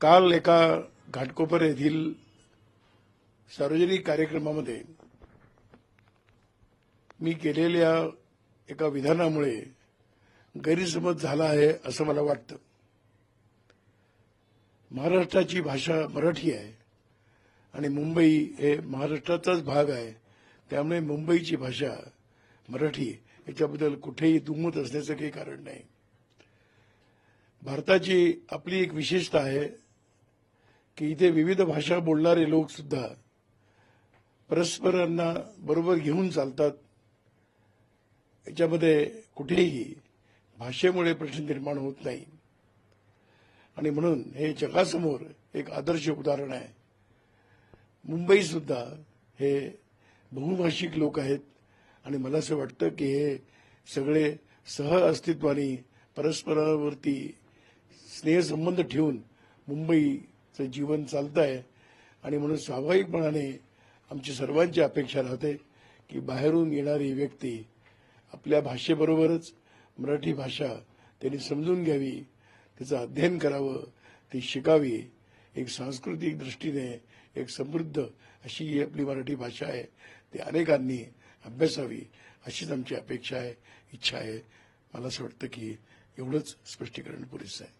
काल एका घाटकोपर येथील सार्वजनिक कार्यक्रमामध्ये मी केलेल्या एका विधानामुळे गैरसमज झाला आहे असं मला वाटतं. महाराष्ट्राची भाषा मराठी आहे आणि मुंबई हे महाराष्ट्राचाच भाग आहे. त्यामुळे मुंबईची भाषा मराठी याच्याबद्दल कुठेही दुमत असण्याचं काही कारण नाही. भारताची आपली एक विशेषता आहे की इथे विविध भाषा बोलणारे लोक सुद्धा परस्परांना बरोबर घेऊन चालतात. याच्यामध्ये कुठेही भाषेमुळे प्रश्न निर्माण होत नाही. आणि म्हणून हे जगासमोर एक आदर्श उदाहरण आहे. मुंबई सुद्धा हे बहुभाषिक लोक आहेत. आणि मला असं वाटतं की हे सगळे सह अस्तित्वाने परस्परावरती स्नेहसंबंध ठेवून मुंबई जीवन चालतं आहे आणि म्हणून स्वाभाविकपणाने आमची सर्वांची अपेक्षा राहते की बाहेरून येणारी व्यक्ती आपल्या भाषेबरोबरच मराठी भाषा त्यांनी समजून घ्यावी त्याचं अध्ययन करावं ती शिकावी. एक सांस्कृतिक दृष्टीने एक समृद्ध अशी ही आपली मराठी भाषा आहे. ती अनेकांनी अभ्यासावी अशीच आमची अपेक्षा आहे इच्छा आहे. मला असं वाटतं की एवढंच स्पष्टीकरण पुरेसं आहे.